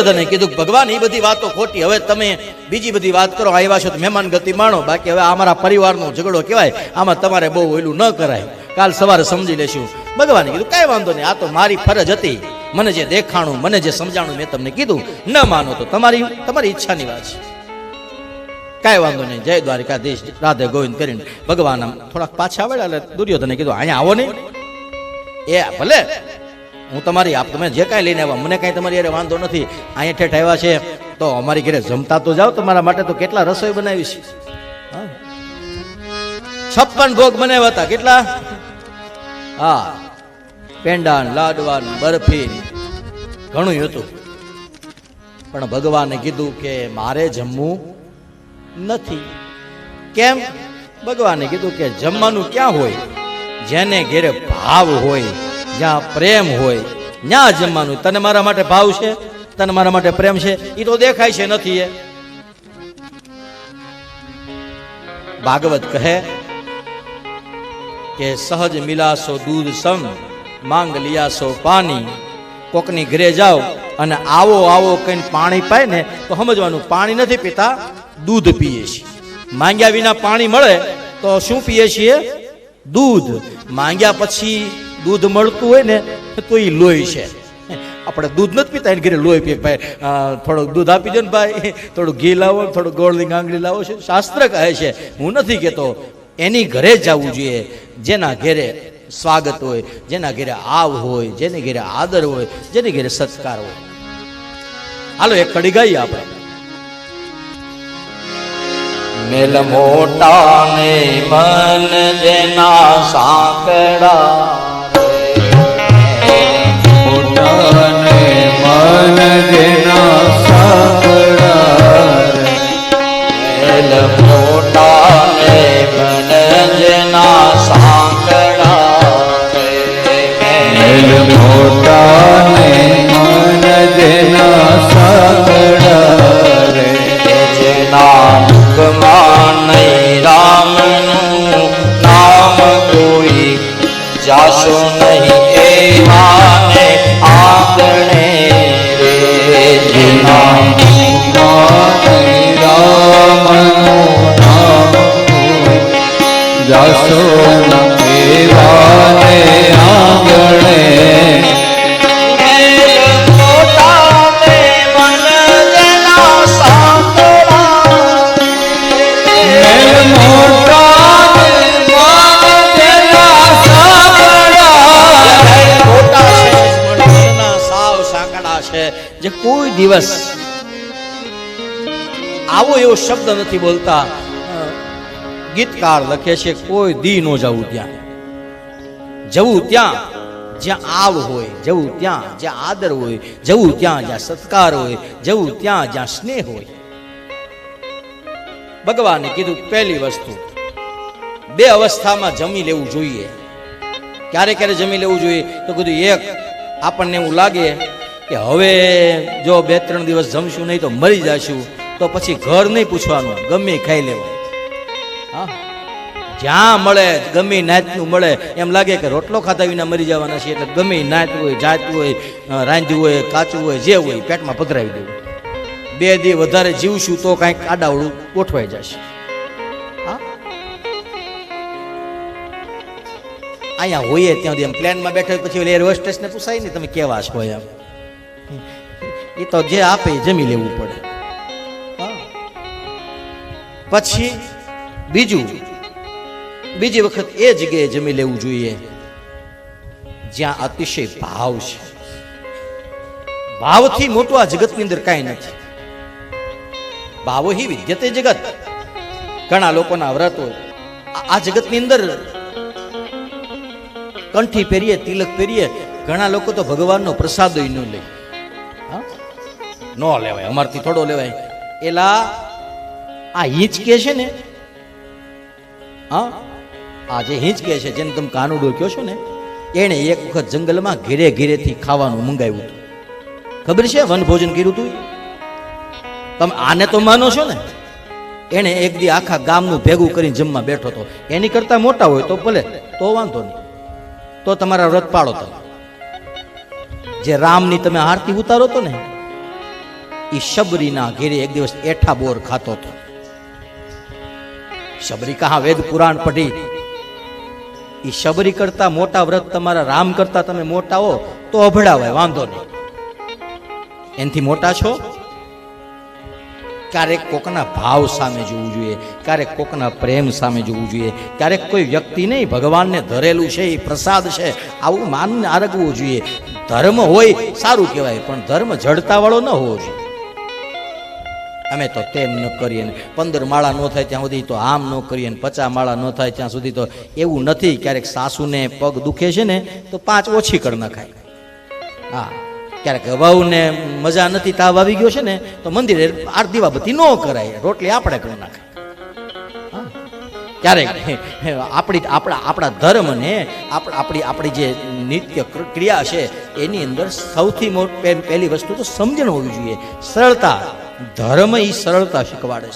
દુર્યોધને કીધું ભગવાન એ બધી વાતો ખોટી. હવે તમે બીજી બધી વાત કરો આવ્યા છો તો મહેમાન ગતિ માણો. બાકી હવે અમારા પરિવારનો ઝઘડો કહેવાય, આમાં તમારે બહુ ઓલું ન કરાય. કાલ સવારે સમજી લેશું. ભગવાને કીધું, કાંઈ વાંધો નહીં, આ તો મારી ફરજ હતી. મને જે દેખાણું, મને જે સમજાણું, મેં તમને કીધું. ન માનો તો તમારી તમારી ઈચ્છાની વાત છે. કાંઈ વાંધો નહીં, જય દ્વારિકાધીશ, રાધે ગોવિંદ કરીને. ભગવાન આમ થોડાક પાછા એટલે દુર્યોધને કીધું, અહીંયા આવો નહીં. એ ભલે. હું તમારી આપ તમે જે કાંઈ લઈને આવ્યા, મને કાંઈ તમારી યારે વાંધો નથી. અહીંયા ઠેઠ આવ્યા છે. તો અમારી ઘરે જમતા તો જાઓ, તમારા માટે તો કેટલા રસોઈ બનાવી છે. છપ્પન ભોગ બનાવ્યા હતા. કેટલા? હા. પેંડા લાડવાન બરફી. ઘણું હતું. પણ ભગવાને કીધું કે મારે જમવું નથી. કેમ? ભગવાને કીધું કે જમવાનું ક્યાં હોય? જેને ઘેરે ભાવ હોય. જ્યાં પ્રેમ હોય ત્યાં જમવાનું. તને મારા માટે ભાવ છે? તને મારા માટે પ્રેમ છે? એ તો દેખાય છે નથી એ. ભાગવત કહે કે, સહજ મિલાસો દૂધ સમ, માંગ લિયાસો પાણી. કોકની ઘરે જાઓ અને આવો આવો કઈ પાણી પાય ને, તો સમજવાનું, પાણી નથી પીતા, દૂધ પીએ છીએ. માંગ્યા વિના પાણી મળે, તો શું પીએ છીએ? દૂધ. માંગ્યા પછી દૂધ મળતું હોય ને, તો એ લોહી છે. આપણે દૂધ નથી પીતા, એને ઘરે લોહી પીએ. ભાઈ થોડુંક દૂધ આપી દો ને ભાઈ, થોડું ઘી લાવો, થોડું ગોળની ગાંગડી લાવો છે. શાસ્ત્ર કહે છે, હું નથી કહેતો, એની ઘરે જવું જોઈએ, જેના ઘેરે સ્વાગત હોય, જેના ઘેરે આવ હોય, જેની ઘેરે આદર હોય, જેની ઘરે સત્કાર હોય. હાલો, એક કડી ગાઈએ આપણે. મેલ મોટા ને મન જેના સાંકડા જાશો ન એવાને આંગણે. જે કોઈ દિવસ આવો એવો શબ્દ નથી બોલતા. ગીતકાર લખે છે, કોઈ દી નો જવું ત્યાં. જવું ત્યાં જ્યાં આવ હોય, જવું ત્યાં જ્યાં આદર હોય, જવું ત્યાં જ્યાં સત્કાર હોય, જવું ત્યાં જ્યાં સ્નેહ હોય. ભગવાને કીધું, પહેલી વસ્તુ, બે અવસ્થામાં જમી લેવું જોઈએ. ક્યારે ક્યારે જમી લેવું જોઈએ? તો કીધું, એક, આપણને એવું લાગે કે હવે જો બે ત્રણ દિવસ જમશું નહીં તો મરી જશું, તો પછી ઘર નહીં પૂછવાનું, ગમે ખાઈ લેવું જ્યાં મળે, ગમે નાતનું મળે, એમ લાગે કે રોટલો ખાધા વિના મરી જવાના છે એટલે ગમે નાત હોય, જાત હોય રાંધ્યું હોય, કાચું હોય, જે હોય, પેટમાં પધરાવી દેવું. બે દી વધારે જીવશું તો કાંઈક આડાવડું ગોઠવાઈ જશે. અહીંયા હોઈએ ત્યાં સુધી એમ પ્લેનમાં બેઠા પછી ઓલી એર હોસ્ટેસને પૂછાય ને, તમે કેવા છો એમ? એ તો જે આપે જમી લેવું પડે. પછી બીજું, બીજી વખત એ જગ્યાએ જમી લેવું જોઈએ જ્યાં અતિશય ભાવ છે. ભાવથી મોટું આ જગતની અંદર કાંઈ નથી. ભાવો હિ વિદ્યતે જગત. ઘણા લોકોના વ્રત આ- જગતની અંદર કંઠી પહેરીએ, તિલક પહેરીએ, ઘણા લોકો તો ભગવાનનો પ્રસાદ ન લે? ન લેવાય, અમારથી થોડો લેવાય. એલા, આ હિંચ કે છે ને હા? આ જે હિંચ કહે છે, જેને તમે કાનુડો કહો છો ને, એણે એક વખત જંગલમાં ઘેરે ઘેરેથી ખાવાનું મંગાવ્યું હતું. ખબર છે વન ભોજન કર્યું હતું તમે આને તો માનો છો ને? એણે એક દી આખા ગામનું ભેગું કરીને જમવા બેઠો હતો. એની કરતાં મોટા હોય તો ભલે, તો વાંધો નહીં. તો તમારા વ્રત પાળો તમે. જે રામની તમે આરતી ઉતારો તો ને એ શબરીના ઘેરે એક દિવસ એઠા બોર ખાતો હતો. શબરી કહા વેદ પુરાણ પઢી? એ શબરી કરતા મોટા વ્રત તમારા રામ કરતા તમે મોટા હો તો અભડાવાય, વાંધો નહીં. એનથી મોટા છો? ક્યારેક કોકના ભાવ સામે જોવું જોઈએ, ક્યારેક કોકના પ્રેમ સામે જોવું જોઈએ, ક્યારેક કોઈ વ્યક્તિ નહીં, ભગવાનને ધરેલું છે એ પ્રસાદ છે, આવું માનને આરગવું જોઈએ. ધર્મ હોય, સારું કહેવાય, પણ ધર્મ જડતાવાળો ન હોવો જોઈએ. અમે તો તેમ ન કરીએ ને. પંદર માળા ન થાય ત્યાં સુધી તો આમ ન કરીએ ને. પચાસ માળા ન થાય ત્યાં સુધી તો એવું નથી. ક્યારેક સાસુને પગ દુખે છે ને, તો પાંચ ઓછી કરી નખાય. હા, ક્યારેક વહુને મજા નથી, તાવ આવી ગયો છે ને, તો મંદિરે આરતી દીવાબત્તી ન કરાય. રોટલી આપણે કરી નાખાય. ક્યારેક આપણી આપણા આપણા ધર્મને, આપણા આપણી આપણી જે નિત્ય ક્ર- ક્રિયા છે, એની અંદર સૌથી મોટી પહેલી વસ્તુ તો સમજણ હોવી જોઈએ. સરળતા. ધર્મ એ સરળતા શીખવાડે છે.